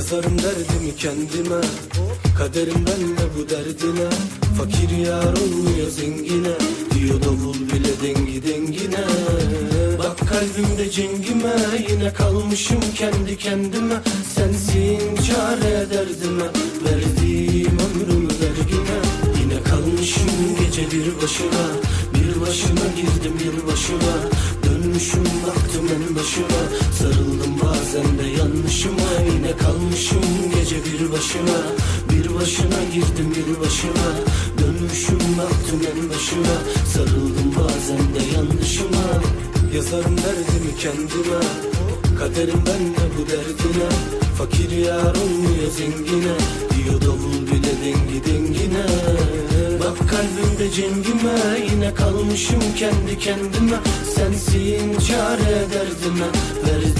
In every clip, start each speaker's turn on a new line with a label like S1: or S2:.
S1: Yazarım derdimi kendime. Kaderim benle bu derdine. Fakir yar olmuyor zengine. Diyor davul bile dengi dengine. Bak kalbimde cengime. Yine kalmışım kendi kendime. Sensin çare derdime. Verdiğim ömrümü vergine. Yine kalmışım gece bir başına. Bir başına girdim yılbaşına. Dönmüşüm baktım en başına. Sarıldım bazen de yanlışıma Yine kalmışım gece bir başına. Bir başına girdim yılbaşına Dönmüşüm baktım en başına. Sarıldım bazen de yanlışıma. Yazarım derdimi kendime. Kaderim benle bu derdine. Fakir yar olmuyor zengine? Diyor davul bile dengi dengine. Bak kalbimde cengime. Yine kalmışım kendi kendime. Sensin çare derdime. Verdiğim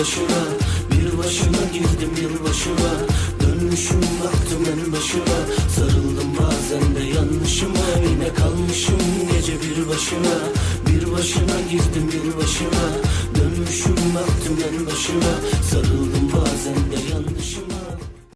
S1: gece bir başına başına girdim yılbaşına Dönmüşüm baktım en başına Sarıldım bazen de yanlışıma. Yine kalmışım gece bir başına. Bir başına girdim yılbaşına Dönmüşüm baktım en başına Sarıldım